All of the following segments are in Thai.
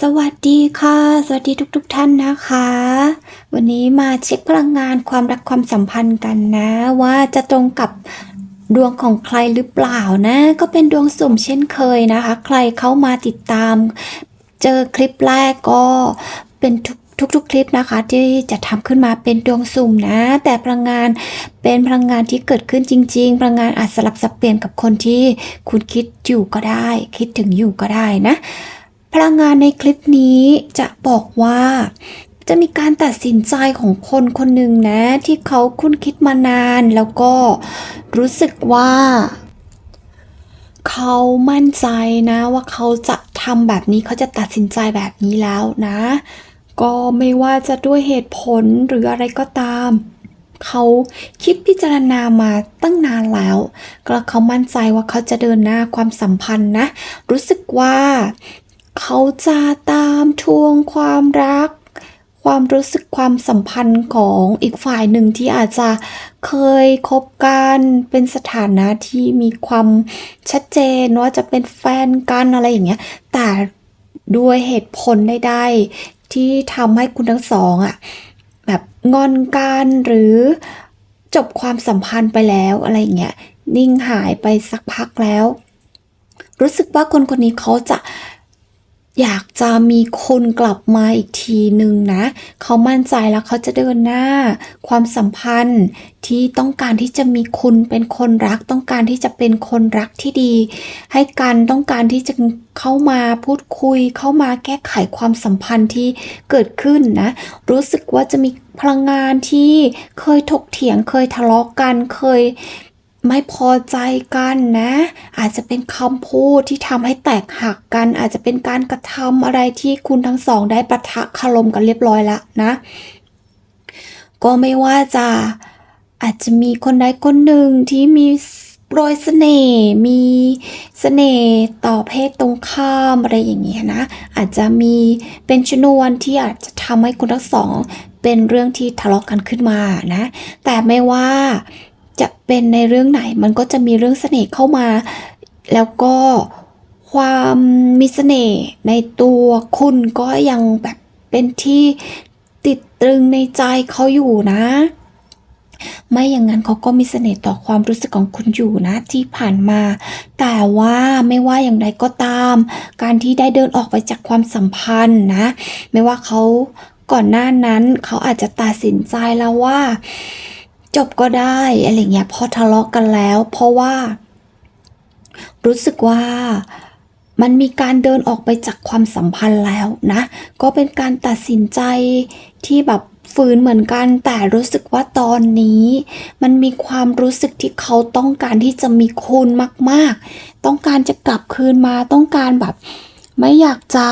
สวัสดีค่ะ สวัสดีทุกๆทท่านนะคะ วันนี้มาเช็คพลังงานความรักความสัมพันธ์กันนะ ว่าจะตรงกับดวงของใครหรือเปล่านะ ก็เป็นดวงสุ่มเช่นเคยนะคะ ใครเข้ามาติดตาม เจอคลิปแรกก็เป็นทุกทุกๆคลิปนะคะที่จะทำขึ้นมาเป็นดวงสุ่มนะ แต่พลังงานเป็นพลังงานที่เกิดขึ้นจริง ๆ พลังงานอาจสลับสับเปลี่ยนกับคนที่คุณคิดอยู่ก็ได้ คิดถึงอยู่ก็ได้นะ พลังงานในคลิปนี้จะบอกว่า จะมีการตัดสินใจของคนคนหนึ่งนะ ที่เขาคุ้นคิดมานานแล้วก็รู้สึกว่า เขามั่นใจนะ ว่าเขาจะทำแบบนี้เขาจะตัดสินใจแบบนี้แล้วนะ ก็ไม่ว่าจะด้วยเหตุผลหรืออะไรก็ตามเขาคิดพิจารณามาตั้งนานแล้ว ก็เขามั่นใจว่าเขาจะเดินหน้าความสัมพันธ์นะ รู้สึกว่า เขาจะตามทวงความรัก ความรู้สึกความสัมพันธ์ของอีกฝ่ายหนึ่งที่อาจจะเคยคบกันเป็นสถานะที่มีความชัดเจนว่าจะเป็นแฟนกันอะไรอย่างเงี้ย แต่ด้วยเหตุผลใดๆที่ทำให้คุณทั้งสองอะแบบงอนกันหรือจบความสัมพันธ์ไปแล้วอะไรอย่างเงี้ยนิ่งหายไปสักพักแล้ว รู้สึกว่าคนคนนี้เขาจะ อยากจะมีคุณกลับมาอีกทีหนึ่งนะ เขามั่นใจแล้วเขาจะเดินหน้า ความสัมพันธ์ที่ต้องการที่จะมีคุณเป็นคนรัก ต้องการที่จะเป็นคนรักที่ดี ให้กันต้องการที่จะเข้ามาพูดคุย เข้ามาแก้ไขความสัมพันธ์ที่เกิดขึ้นนะ รู้สึกว่าจะมีพลังงานที่เคยถกเถียงเคยทะเลาะกันเคย ไม่พอใจกันนะ อาจจะเป็นคำพูดที่ทำให้แตกหักกัน อาจจะเป็นการกระทำอะไรที่คุณทั้งสองได้ประทะคารมกันเรียบร้อยแล้วนะ ก็ไม่ว่าจะอาจจะมีคนใดคนหนึ่งที่มีโปรยเสน่ห์มีเสน่ห์ต่อเพศตรงข้ามอะไรอย่างเงี้ยนะ อาจจะมีเป็นชนวนที่อาจจะทำให้คุณทั้งสอง เป็นเรื่องที่ทะเลาะกันขึ้นมานะ แต่ไม่ว่า จะเป็นในเรื่องไหนมันก็จะมีเรื่องเสน่ห์เข้ามา แล้วก็ความมีเสน่ห์ในตัวคุณก็ยังแบบเป็นที่ติดตรึงในใจเขาอยู่นะ ไม่อย่างนั้นเขาก็มีเสน่ห์ต่อความรู้สึกของคุณอยู่นะที่ผ่านมา แต่ว่าไม่ว่าอย่างไรก็ตาม การที่ได้เดินออกไปจากความสัมพันธ์นะ ไม่ว่าเขาก่อนหน้านั้นเขาอาจจะตัดสินใจแล้วว่า จบก็ได้อะไรเงี้ยพอทะเลาะกันแล้ว เพราะว่า รู้สึกว่ามันมีการเดินออกไปจากความสัมพันธ์แล้วนะ ก็เป็นการตัดสินใจที่แบบฝืนเหมือนกัน แต่รู้สึกว่าตอนนี้ มันมีความรู้สึกที่เขาต้องการที่จะมีคุณมาก ๆ ต้องการจะกลับคืนมาต้องการแบบ ไม่อยากจะ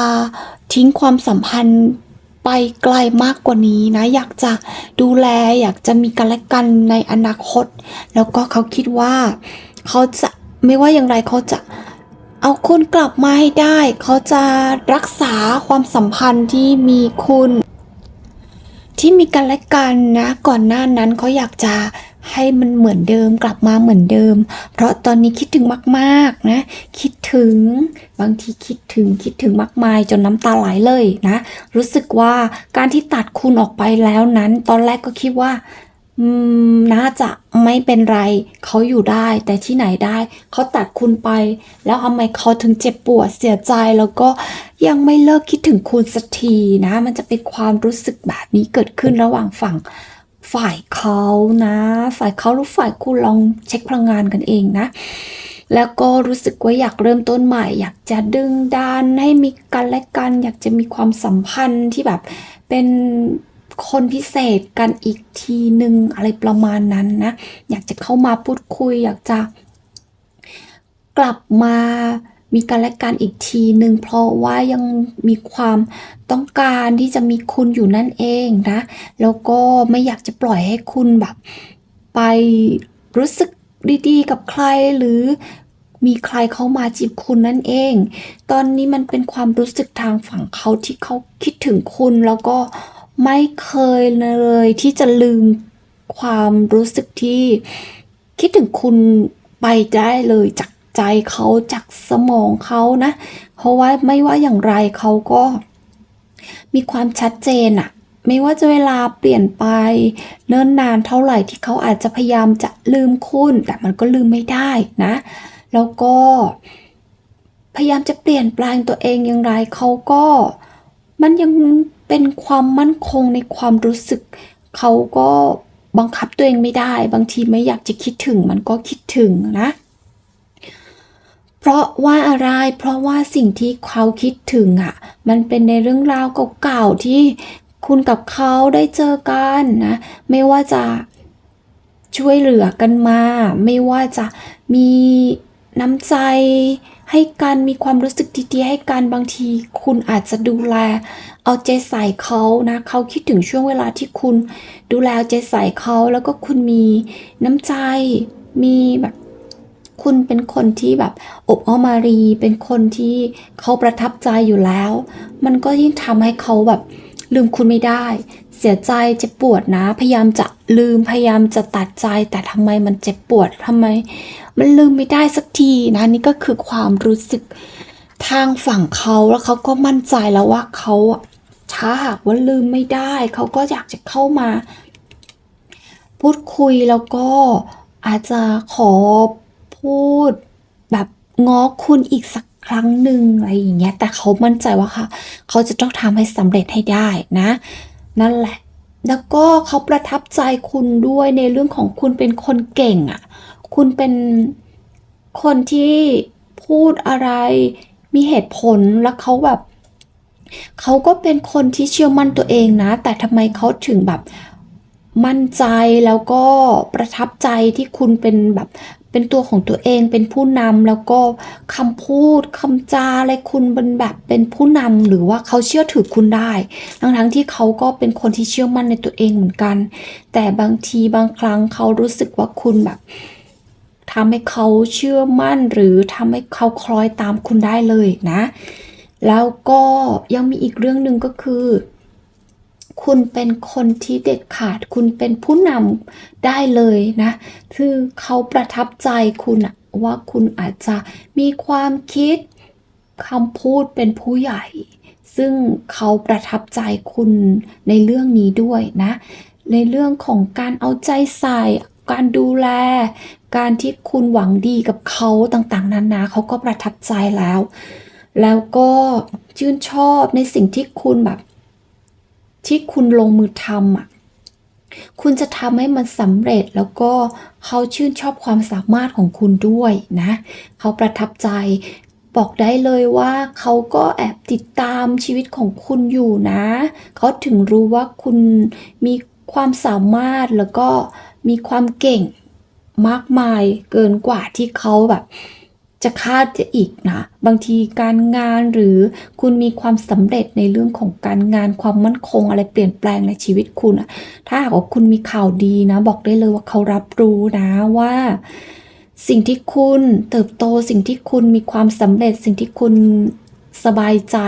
ทิ้งความสัมพันธ์ ไปไกลมากกว่านี้นะ อยากจะดูแลอยากจะมีกันและกันในอนาคต แล้วก็เขาคิดว่าเขาจะไม่ว่าอย่างไรเขาจะเอาคุณกลับมาให้ได้ เขาจะรักษาความสัมพันธ์ที่มีคุณ ที่มีกันและกันนะ ก่อนหน้านั้นเขาอยากจะ ให้มันเหมือนเดิมกลับมาเหมือนเดิม เพราะตอนนี้คิดถึงมากๆนะคิดถึงบางทีคิดถึงคิดถึงมากมายจนน้ำตาไหลเลยนะ รู้สึกว่าการที่ตัดคุณออกไปแล้วนั้น ตอนแรกก็คิดว่าน่าจะไม่เป็นไรเขาอยู่ได้ แต่ที่ไหนได้เขาตัดคุณไป แล้วทำไมเขาถึงเจ็บปวดเสียใจแล้วก็ยังไม่เลิกคิดถึงคุณสักทีนะ มันจะเป็นความรู้สึกแบบนี้เกิดขึ้นระหว่างฝั่ง ฝ่ายเขานะ ฝ่ายเขาหรือฝ่ายคุณลองเช็คพลังงานกันเองนะ แล้วก็รู้สึกว่าอยากเริ่มต้นใหม่ อยากจะดึงดันให้มีกันและกัน อยากจะมีความสัมพันธ์ที่แบบเป็นคนพิเศษกันอีกทีหนึ่งอะไรประมาณนั้นนะ อยากจะเข้ามาพูดคุย อยากจะกลับมา มีกันและกันอีกทีหนึ่งเพราะว่ายังมีความต้องการที่จะมีคุณอยู่นั่นเองนะ แล้วก็ไม่อยากจะปล่อยให้คุณแบบ ไปรู้สึกดีๆ กับใครหรือมีใครเข้ามาจีบคุณนั่นเอง ตอนนี้มันเป็นความรู้สึกทางฝั่งเขาที่เขาคิดถึงคุณแล้วก็ไม่เคยเลยที่จะลืมความรู้สึกที่คิดถึงคุณไปได้เลยจาก ใจเขาจากสมองเขานะ เพราะว่าไม่ว่าอย่างไรเขาก็ มีความชัดเจนอะไม่ว่าจะเวลาเปลี่ยนไป เนิ่นนานเท่าไหร่ที่เขาอาจจะพยายามจะลืมคุณ แต่มันก็ลืมไม่ได้นะ แล้วก็ พยายามจะเปลี่ยนแปลงตัวเองอย่างไรเขาก็มันยังเป็นความมั่นคงในความรู้สึก เขาก็บังคับตัวเองไม่ได้ บางทีไม่อยากจะคิดถึงมันก็คิดถึงนะ เพราะว่าอะไร เพราะว่าสิ่งที่เขาคิดถึงอะ มันเป็นในเรื่องราวเก่าๆที่คุณกับเขาได้เจอกันนะ ไม่ว่าจะช่วยเหลือกันมา ไม่ว่าจะมีน้ำใจให้กัน มีความรู้สึกดีๆให้กัน บางทีคุณอาจจะดูแล เอาใจใส่เขานะ เขาคิดถึงช่วงเวลาที่คุณดูแลเอาใจใส่เขา แล้วก็คุณมีน้ำใจ มีแบบ คุณเป็นคนที่แบบอบอ้อมอารี เป็นคนที่เขาประทับใจอยู่แล้ว มันก็ยิ่งทำให้เขาแบบลืมคุณไม่ได้ เสียใจเจ็บปวดนะ พยายามจะลืมพยายามจะตัดใจ แต่ทำไมมันเจ็บปวดทำไม มันลืมไม่ได้สักทีนะนี่ก็คือความรู้สึกทางฝั่งเขาแล้วเขาก็มั่นใจแล้วว่าเขาอะถ้าหากว่าลืมไม่ได้ เขาก็อยากจะเข้ามา พูดคุยแล้วก็อาจจะขอ พูด แบบง้อคุณอีกสักครั้งหนึ่งอะไรอย่างเงี้ย แต่เขามั่นใจว่าค่ะ เขาจะต้องทำให้สำเร็จให้ได้นะ นั่นแหละ แล้วก็เขาประทับใจคุณด้วยในเรื่องของคุณเป็นคนเก่งอะ คุณเป็นคนที่พูดอะไรมีเหตุผลแล้วเขาแบบเขาก็เป็นคนที่เชื่อมั่นตัวเองนะ แต่ทำไมเขาถึงแบบมั่นใจแล้วก็ประทับใจที่คุณเป็นแบบ เป็นตัวของตัวเองเป็นผู้นำแล้วก็คำพูดคำจาอะไรคุณเป็นแบบเป็นผู้นำหรือว่าเขาเชื่อถือคุณได้ ทั้งๆที่เขาก็เป็นคนที่เชื่อมั่นในตัวเองเหมือนกัน แต่บางทีบางครั้งเขารู้สึกว่าคุณแบบทำให้เขาเชื่อมั่นหรือทำให้เขาคล้อยตามคุณได้เลยนะ แล้วก็ยังมีอีกเรื่องหนึ่งก็คือ คุณเป็นคนที่เด็ดขาด คุณเป็นผู้นำได้เลยนะ คือเขาประทับใจคุณอะว่าคุณอาจจะมีความคิดคำพูดเป็นผู้ใหญ่ ซึ่งเขาประทับใจคุณในเรื่องนี้ด้วยนะ ในเรื่องของการเอาใจใส่ การดูแล การที่คุณหวังดีกับเขาต่างๆนานาเขาก็ประทับใจแล้ว แล้วก็ชื่นชอบในสิ่งที่คุณแบบ ที่คุณลงมือทำอะคุณจะทำให้มันสำเร็จแล้วก็เขาชื่นชอบความสามารถของคุณด้วยนะ เขาประทับใจบอกได้เลยว่าเขาก็แอบติดตามชีวิตของคุณอยู่นะ เขาถึงรู้ว่าคุณมีความสามารถแล้วก็มีความเก่งมากมายเกินกว่าที่เขาแบบ จะคาดจะอีกนะ บางทีการงานหรือคุณมีความสำเร็จในเรื่องของการงานความมั่นคงอะไรเปลี่ยนแปลงในชีวิตคุณอะถ้าหากว่าคุณมีข่าวดีนะ บอกได้เลยว่าเขารับรู้นะว่าสิ่งที่คุณเติบโตสิ่งที่คุณมีความสำเร็จ สิ่งที่คุณสบายใจ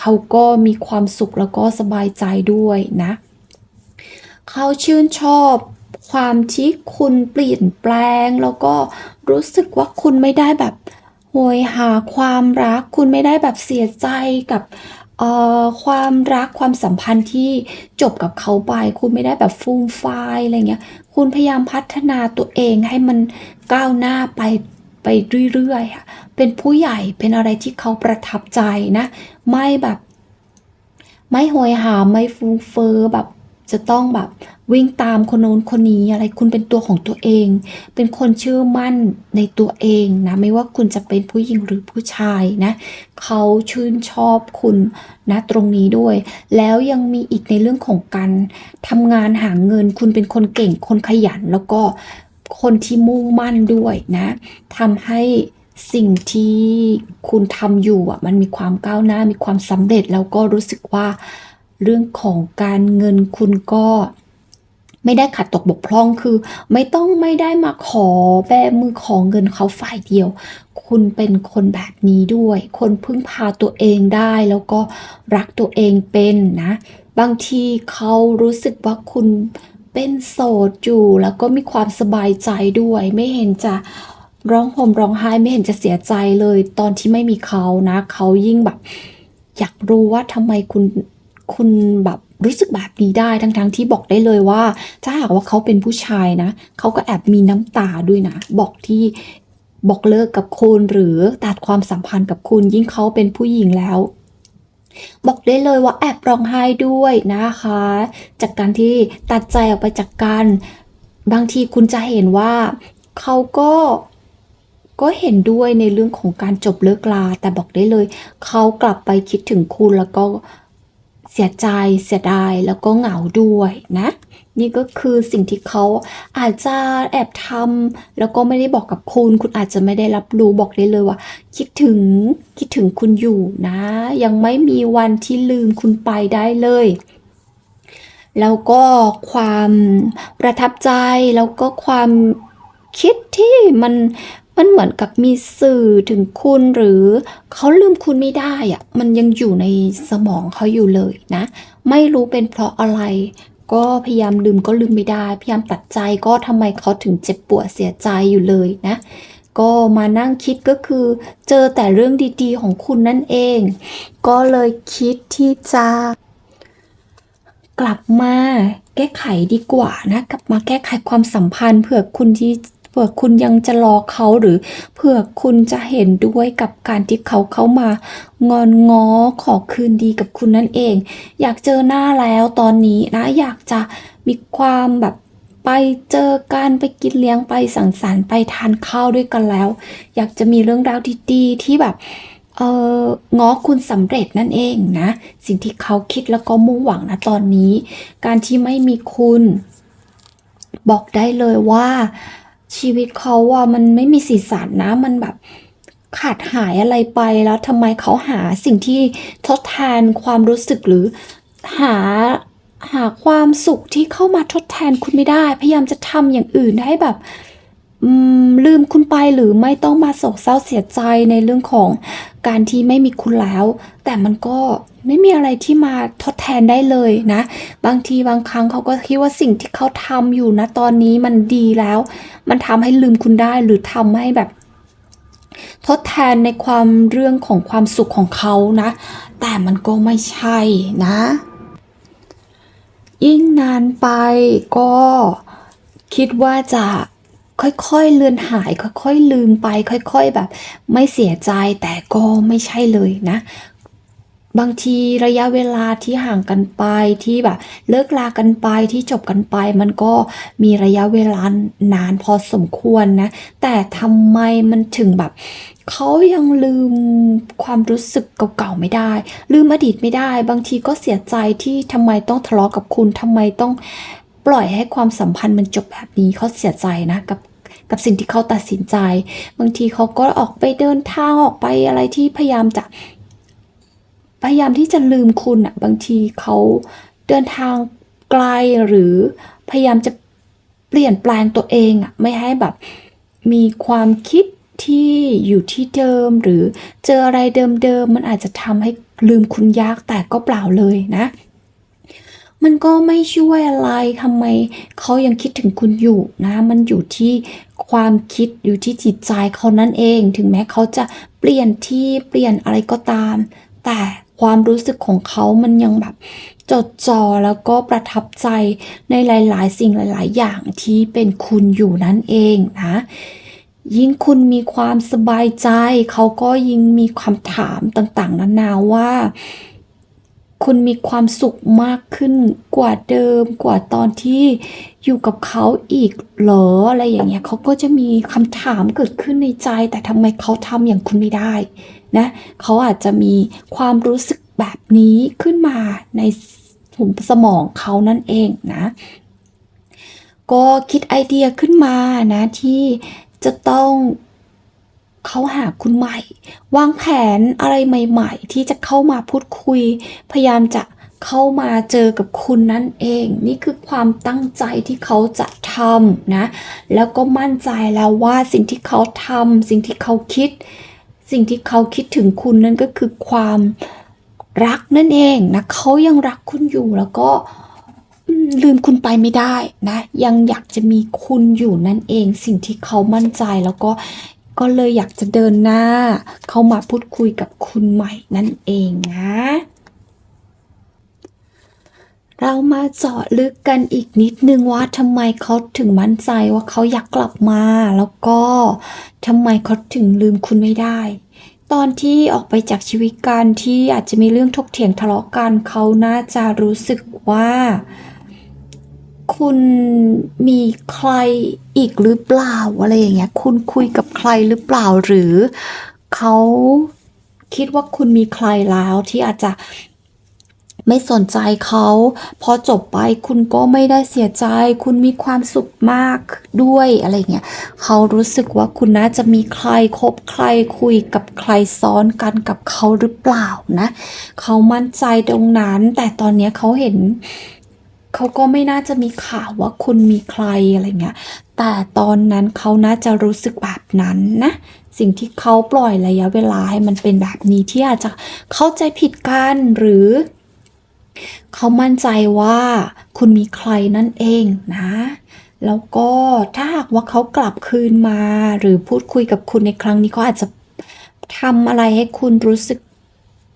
เขาก็มีความสุขแล้วก็สบายใจด้วยนะ เขาชื่นชอบ ความที่คุณเปลี่ยนแปลง แล้วก็รู้สึกว่าคุณไม่ได้แบบโหยหาความรัก คุณไม่ได้แบบเสียใจกับความรักความสัมพันธ์ที่จบกับเขาไป คุณไม่ได้แบบฟูมฟายอะไรเงี้ย คุณพยายามพัฒนาตัวเองให้มันก้าวหน้าไปไปเรื่อยๆอะเป็นผู้ใหญ่เป็นอะไรที่เขาประทับใจนะ ไม่แบบ ไม่โหยหาไม่ฟุ้งเฟ้อแบบ จะต้องแบบวิ่งตามคนโน้นคนนี้อะไรคุณเป็นตัวของตัวเอง เป็นคนเชื่อมั่นในตัวเองนะไม่ว่าคุณจะเป็นผู้หญิงหรือผู้ชายนะเขาชื่นชอบคุณนะตรงนี้ด้วย แล้วยังมีอีกในเรื่องของการทำงานหาเงิน คุณเป็นคนเก่งคนขยัน แล้วก็คนที่มุ่งมั่นด้วยนะทำให้สิ่งที่คุณทำอยู่อะมันมีความก้าวหน้ามีความสำเร็จแล้วก็รู้สึกว่า เรื่องของการเงินคุณก็ไม่ได้ขัดตกบกพร่องคือ ไม่ต้องไม่ได้มาขอแบมือขอเงินเขาฝ่ายเดียว คุณเป็นคนแบบนี้ด้วย คนพึ่งพาตัวเองได้แล้วก็รักตัวเองเป็นนะ บางทีเขารู้สึกว่าคุณเป็นโสดอยู่แล้วก็มีความสบายใจด้วย ไม่เห็นจะร้องห่มร้องไห้ไม่เห็นจะเสียใจเลย ตอนที่ไม่มีเขานะ เขายิ่งแบบ อยากรู้ว่าทำไมคุณ คุณแบบรู้สึกแบบนี้ได้ทั้งๆที่บอกได้เลยว่า ถ้าหากว่าเขาเป็นผู้ชายนะเขาก็แอบมีน้ำตาด้วยนะ บอกที่บอกเลิกกับคุณหรือตัดความสัมพันธ์กับคุณยิ่งเขาเป็นผู้หญิงแล้ว บอกได้เลยว่าแอบร้องไห้ด้วยนะคะ จากการที่ตัดใจออกไปจากกันบางทีคุณจะเห็นว่าเขาก็ก็เห็นด้วยในเรื่องของการจบเลิกลา แต่บอกได้เลย เขากลับไปคิดถึงคุณแล้วก็ เสียใจเสียดายแล้วก็เหงาด้วยนะ นี่ก็คือสิ่งที่เขาอาจจะแอบทำแล้วก็ไม่ได้บอกกับคุณ คุณอาจจะไม่ได้รับรู้บอกได้เลยว่า คิดถึงคิดถึงคุณอยู่นะ ยังไม่มีวันที่ลืมคุณไปได้เลยแล้วก็ความประทับใจแล้วก็ความคิดที่มัน มันเหมือนกับมีสื่อถึงคุณหรือเขาลืมคุณไม่ได้อะมันยังอยู่ในสมองเขาอยู่เลยนะ ไม่รู้เป็นเพราะอะไร ก็พยายามลืมก็ลืมไม่ได้ พยายามตัดใจก็ทำไมเขาถึงเจ็บปวดเสียใจอยู่เลยนะ ก็มานั่งคิดก็คือ เจอแต่เรื่องดีๆของคุณนั่นเอง ก็เลยคิดที่จะกลับมาแก้ไขดีกว่านะ กลับมาแก้ไขความสัมพันธ์เผื่อคุณที่ ผื่อคุณยังจะรอเขาหรือเผื่อคุณจะเห็นด้วยกับการที่เขาเข้ามางอนง้อขอคืนดีกับคุณนั่นเอง อยากเจอหน้าแล้วตอนนี้นะอยากจะมีความแบบไปเจอกันไปกินเลี้ยงไปสังสรรค์ไปทานข้าวด้วยกันแล้ว อยากจะมีเรื่องราวดีๆที่แบบเออง้อคุณสำเร็จนั่นเองนะ สิ่งที่เขาคิดแล้วก็มุ่งหวังนะตอนนี้ การที่ไม่มีคุณ บอกได้เลยว่า ชีวิตเขาว่ามันไม่มีสีสันนะมันแบบขาดหายอะไรไปแล้วทำไมเขาหาสิ่งที่ทดแทนความรู้สึกหรือหาหาความสุขที่เข้ามาทดแทนคุณไม่ได้ พยายามจะทำอย่างอื่นให้แบบลืมคุณไปหรือไม่ต้องมาโศกเศร้าเสียใจในเรื่องของ การที่ไม่มีคุณแล้ว แต่มันก็ไม่มีอะไรที่มาทดแทนได้เลยนะ บางทีบางครั้งเขาก็คิดว่าสิ่งที่เขาทำอยู่นะตอนนี้มันดีแล้ว มันทำให้ลืมคุณได้หรือทำให้แบบทดแทนในความเรื่องของความสุขของเขานะ แต่มันก็ไม่ใช่นะ ยิ่งนานไปก็คิดว่าจะ ค่อยๆเลือนหาย ค่อยๆลืมไป ค่อยๆแบบ ไม่เสียใจแต่ก็ไม่ใช่เลยนะ บางทีระยะเวลาที่ห่างกันไปที่แบบ เลิกลากันไปที่จบกันไป มันก็มีระยะเวลานานพอสมควรนะ แต่ทำไมมันถึงแบบเขายังลืมความรู้สึกเก่าๆไม่ได้ ลืมอดีตไม่ได้ บางทีก็เสียใจที่ทำไมต้องทะเลาะกับคุณทำไมต้อง ปล่อยให้ความสัมพันธ์มันจบแบบนี้เขาเสียใจนะกับกับสิ่งที่เขาตัดสินใจ บางทีเขาก็ออกไปเดินทางออกไปอะไรที่พยายามจะ พยายามที่จะลืมคุณอะบางทีเขาเดินทางไกลหรือพยายามจะเปลี่ยนแปลงตัวเองอะไม่ให้แบบมีความคิดที่อยู่ที่เดิมหรือเจออะไรเดิมๆมันอาจจะทำให้ลืมคุณยากแต่ก็เปล่าเลยนะ มันก็ไม่ช่วยอะไรทำไมเขายังคิดถึงคุณอยู่นะ มันอยู่ที่ความคิดอยู่ที่จิตใจเขานั่นเอง ถึงแม้เขาจะเปลี่ยนที่เปลี่ยนอะไรก็ตาม แต่ความรู้สึกของเขามันยังแบบจดจ่อแล้วก็ประทับใจในหลาย ๆ สิ่งหลาย ๆ อย่างที่เป็นคุณอยู่นั่นเองนะยิ่งคุณมีความสบายใจ เขาก็ยิ่งมีคำถามต่าง ๆ นานาว่า คุณมีความสุขมากขึ้นกว่าเดิมกว่าตอนที่อยู่กับเขาอีกเหรออะไรอย่างเงี้ยเขาก็จะมีคำถามเกิดขึ้นในใจ แต่ทำไมเขาทำอย่างคุณไม่ได้นะเขาอาจจะมีความรู้สึกแบบนี้ขึ้นมาในถุงสมองเขานั่นเองนะ ก็คิดไอเดียขึ้นมานะที่จะต้อง เข้าหาคุณใหม่ วางแผนอะไรใหม่ ๆ ที่จะเข้ามาพูดคุย พยายามจะเข้ามาเจอกับคุณนั่นเอง นี่คือความตั้งใจที่เขาจะทำนะ แล้วก็มั่นใจแล้วว่าสิ่งที่เขาทำสิ่งที่เขาคิด สิ่งที่เขาคิดถึงคุณนั่นก็คือความรักนั่นเองนะเขายังรักคุณอยู่แล้วก็ลืมคุณไปไม่ได้นะ ยังอยากจะมีคุณอยู่นั่นเอง สิ่งที่เขามั่นใจแล้วก็ ก็เลยอยากจะเดินหน้า เข้ามาพูดคุยกับคุณใหม่นั่นเองนะ เรามาเจาะลึกกันอีกนิดนึงว่าทำไมเขาถึงมั่นใจว่าเขาอยากกลับมา แล้วก็ทำไมเขาถึงลืมคุณไม่ได้ตอนที่ออกไปจากชีวิตกันที่อาจจะมีเรื่องถกเถียงทะเลาะกันเขาน่าจะรู้สึกว่า คุณมีใครอีกหรือเปล่าอะไรอย่างเงี้ย คุณคุยกับใครหรือเปล่าหรือเขาคิดว่าคุณมีใครแล้วที่อาจจะไม่สนใจเขาพอจบไปคุณก็ไม่ได้เสียใจ คุณมีความสุขมากด้วยอะไรเงี้ยเขารู้สึกว่าคุณน่าจะมีใครคบใครคุยกับใครซ้อนกันกับเขาหรือเปล่านะ เขามั่นใจตรงนั้น แต่ตอนเนี้ยเขาเห็น เขาก็ไม่น่าจะมีข่าวว่าคุณมีใครอะไรเงี้ย แต่ตอนนั้นเขาน่าจะรู้สึกแบบนั้นนะ สิ่งที่เขาปล่อยระยะเวลาให้มันเป็นแบบนี้ที่อาจจะเข้าใจผิดกันหรือเขามั่นใจว่าคุณมีใครนั่นเองนะ แล้วก็ถ้าหากว่าเขากลับคืนมา หรือพูดคุยกับคุณในครั้งนี้เขาอาจจะทำอะไรให้คุณรู้สึก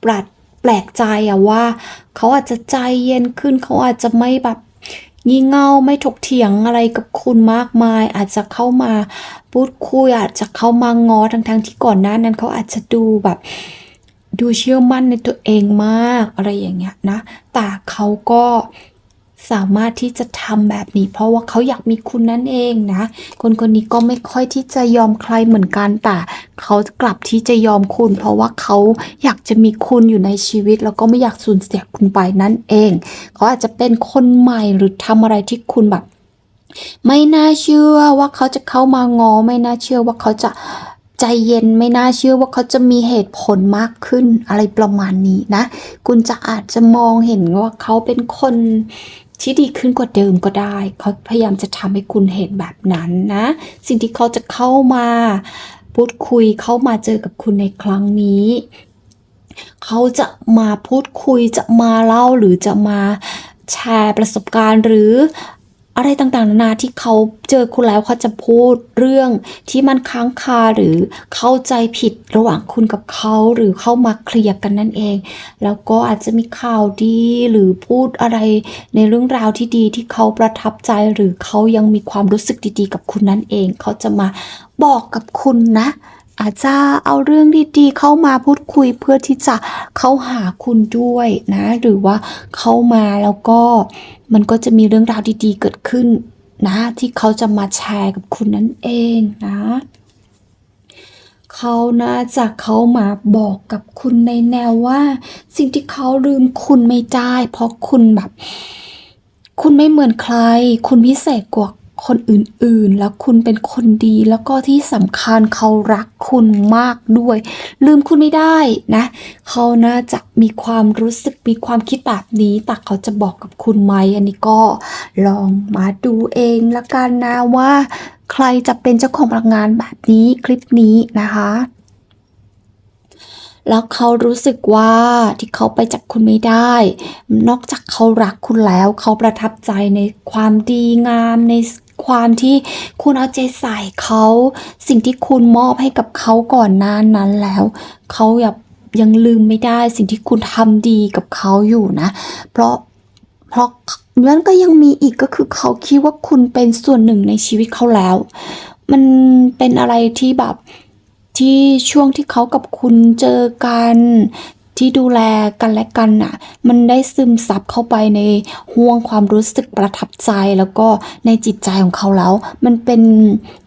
ปลัด แปลกใจอะว่าเขาอาจจะใจเย็นขึ้นเขาอาจจะไม่แบบงี่เง่าไม่ถกเถียงอะไรกับคุณมากมาย อาจจะเข้ามาพูดคุยอาจจะเข้ามางอทั้งๆที่ก่อนหน้านั้นเขาอาจจะดูแบบ ดูเชื่อมั่นในตัวเองมากอะไรอย่างเงี้ยนะแต่เขาก็ สามารถที่จะทำแบบนี้ เพราะว่าเขาอยากมีคุณนั่นเองนะ คนคนนี้ก็ไม่ค่อยที่จะยอมใครเหมือนกันแต่เขากลับที่จะยอมคุณ เพราะว่าเขาอยากจะมีคุณอยู่ในชีวิต แล้วก็ไม่อยากสูญเสียคุณไปนั่นเองเขาอาจจะเป็นคนใหม่หรือทำอะไรที่คุณแบบ ไม่น่าเชื่อว่าเขาจะเข้ามางอไม่น่าเชื่อว่าเขาจะใจเย็นไม่น่าเชื่อว่าเขาจะมีเหตุผลมากขึ้นอะไรประมาณนี้นะ คุณจะอาจจะมองเห็นว่าเขาเป็นคน ที่ดีขึ้นกว่าเดิมก็ได้ เขาพยายามจะทำให้คุณเห็นแบบนั้นนะ สิ่งที่เขาจะเข้ามาพูดคุยเข้ามาเจอกับคุณในครั้งนี้ เขาจะมาพูดคุยจะมาเล่าหรือจะมาแชร์ประสบการณ์หรือ อะไรต่างๆ นานาที่เขาเจอคุณแล้วเขาจะพูดเรื่องที่มันค้างคาหรือเข้าใจผิดระหว่างคุณกับเขาหรือเข้ามาเคลียร์กันนั่นเอง แล้วก็อาจจะมีข่าวดีหรือพูดอะไรในเรื่องราวที่ดีที่เขาประทับใจหรือเขายังมีความรู้สึกดีๆ กับคุณนั่นเอง เขาจะมาบอกกับคุณนะ อาจจะเอาเรื่องดีๆ เข้ามาพูดคุยเพื่อที่จะเข้าหาคุณด้วยนะ หรือว่าเข้ามาแล้วก็ มันก็จะมีเรื่องราวดีๆ เกิดขึ้นนะ ที่เขาจะมาแชร์กับคุณนั่นเองนะเขาน่าจะเขามาบอกกับคุณในแนวว่า สิ่งที่เขาลืมคุณไม่ได้ เพราะคุณแบบ คุณไม่เหมือนใคร คุณพิเศษกว่า คนอื่นๆ แล้วคุณเป็นคนดีแล้วก็ที่สำคัญเขารักคุณมากด้วย ลืมคุณไม่ได้นะเขาน่าจะมีความรู้สึกมีความคิดแบบนี้ แต่เขาจะบอกกับคุณไหมอันนี้ก็ลองมาดูเองละกันนะว่า ใครจะเป็นเจ้าของพลังงานแบบนี้คลิปนี้นะคะแล้วเขารู้สึกว่าที่เขาไปจากคุณไม่ได้ นอกจากเขารักคุณแล้ว เขาประทับใจในความดีงามใน ความที่คุณเอาใจใส่เขาสิ่งที่คุณมอบให้กับเขาก่อนหน้านั้นแล้วเขายังยังลืมไม่ได้สิ่งที่คุณทำดีกับเขาอยู่นะ เพราะเพราะนั้นก็ยังมีอีกก็คือเขาคิดว่าคุณเป็นส่วนหนึ่งในชีวิตเขาแล้ว มันเป็นอะไรที่แบบที่ช่วงที่เขากับคุณเจอกัน ที่ดูแลกันและกันน่ะ มันได้ซึมซับเข้าไปในห่วงความรู้สึกประทับใจแล้วก็ในจิตใจของเขาแล้ว มันเป็น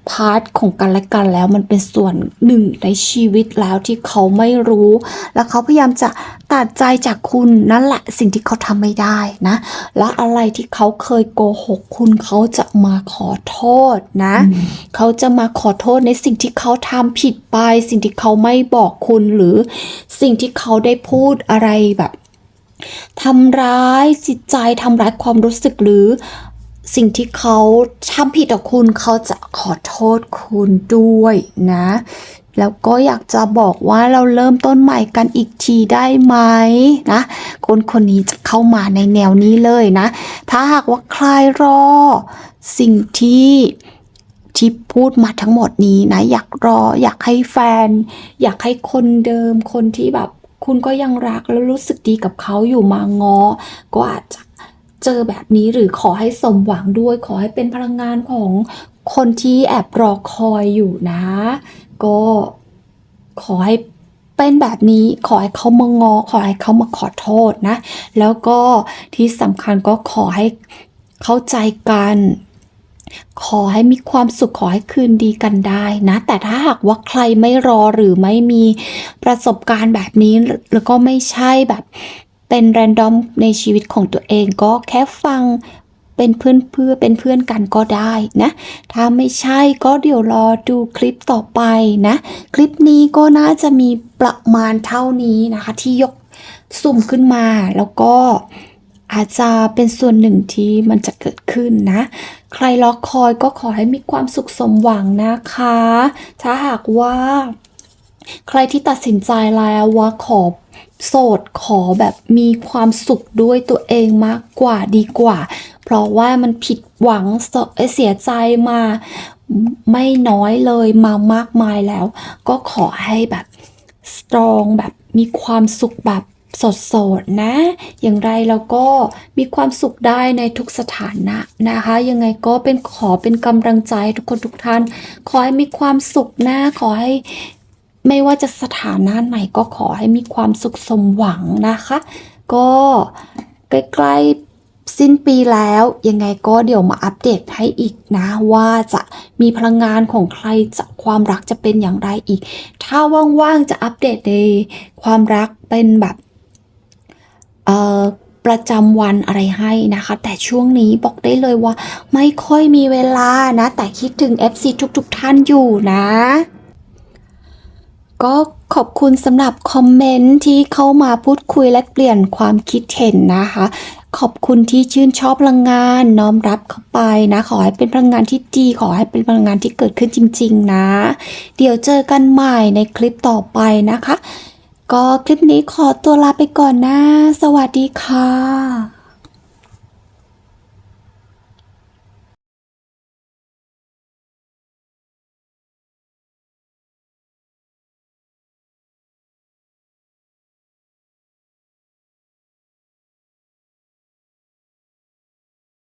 พาร์ทของกันและกันแล้วมันเป็นส่วนหนึ่งในชีวิตแล้วที่เขาไม่รู้ แล้วเขาพยายามจะตัดใจจากคุณนั่นแหละสิ่งที่เขาทำไม่ได้นะ และอะไรที่เขาเคยโกหกคุณเขาจะมาขอโทษนะ เขาจะมาขอโทษในสิ่งที่เขาทำผิดไป สิ่งที่เขาไม่บอกคุณหรือสิ่งที่เขาได้พูดอะไรแบบทำร้ายจิตใจทำร้ายความรู้สึกหรือ สิ่งที่เขาทำผิดต่อคุณเขาจะขอโทษคุณด้วยนะ แล้วก็อยากจะบอกว่าเราเริ่มต้นใหม่กันอีกทีได้ไหมนะ คนคนนี้จะเข้ามาในแนวนี้เลยนะ ถ้าหากว่าใครรอ สิ่งที่ที่พูดมาทั้งหมดนี้นะ อยากรอ อยากให้แฟน อยากให้คนเดิมคนที่แบบ คุณก็ยังรักแล้วรู้สึกดีกับเขาอยู่มางอก็อาจจะ เจอแบบนี้หรือขอให้สมหวังด้วย ขอให้เป็นพลังงานของคนที่แอบรอคอยอยู่นะ ก็ขอให้เป็นแบบนี้ขอให้เขามางอ ขอให้เขามาขอโทษนะ แล้วก็ที่สำคัญก็ขอให้เข้าใจกัน ขอให้มีความสุขขอให้คืนดีกันได้นะ แต่ถ้าหากว่าใครไม่รอหรือไม่มีประสบการณ์แบบนี้ แล้วก็ไม่ใช่แบบ เป็นแรนดอมในชีวิตของตัวเองก็แค่ฟังเป็นเพื่อนเพื่อเป็นเพื่อนกันก็ได้นะ ถ้าไม่ใช่ก็เดี๋ยวรอดูคลิปต่อไปนะ คลิปนี้ก็น่าจะมีประมาณเท่านี้นะคะ ที่ยกสุ่มขึ้นมาแล้วก็อาจจะเป็นส่วนหนึ่งที่มันจะเกิดขึ้นนะ ใครรอคอยก็ขอให้มีความสุขสมหวังนะคะ ถ้าหากว่า ใครที่ตัดสินใจแล้วว่าขอ โสดขอแบบมีความสุขด้วยตัวเองมากกว่าดีกว่า เพราะว่ามันผิดหวังเสียใจมาไม่น้อยเลยมามากมายแล้ว ก็ขอให้แบบสตรองแบบมีความสุขแบบสดๆนะ อย่างไรเราก็มีความสุขได้ในทุกสถานะนะคะ ยังไงก็เป็นขอเป็นกำลังใจทุกคนทุกท่าน ขอให้มีความสุขนะ ขอให้ ไม่ว่าจะสถานะไหนก็ขอให้มีความสุขสมหวังนะคะ ก็ใกล้ๆสิ้นปีแล้วยังไงก็เดี๋ยวมาอัปเดตให้อีกนะ ว่าจะมีพลังงานของใครจะความรักจะเป็นอย่างไรอีก ถ้าว่างๆจะอัปเดตในความรักเป็นแบบเอ่อประจำวันอะไรให้นะคะ แต่ช่วงนี้บอกได้เลยว่า ไม่ค่อยมีเวลานะ แต่คิดถึง FC ทุกๆท่านอยู่นะ ก็ขอบคุณสำหรับคอมเมนต์ที่เข้ามาพูดคุยและเปลี่ยนความคิดเห็นนะคะ ขอบคุณที่ชื่นชอบพลังงาน น้อมรับเข้าไปนะ ขอให้เป็นพลังงานที่ดี ขอให้เป็นพลังงานที่เกิดขึ้นจริง ๆ นะ เดี๋ยวเจอกันใหม่ในคลิปต่อไปนะคะ ก็คลิปนี้ขอตัวลาไปก่อนนะ สวัสดีค่ะ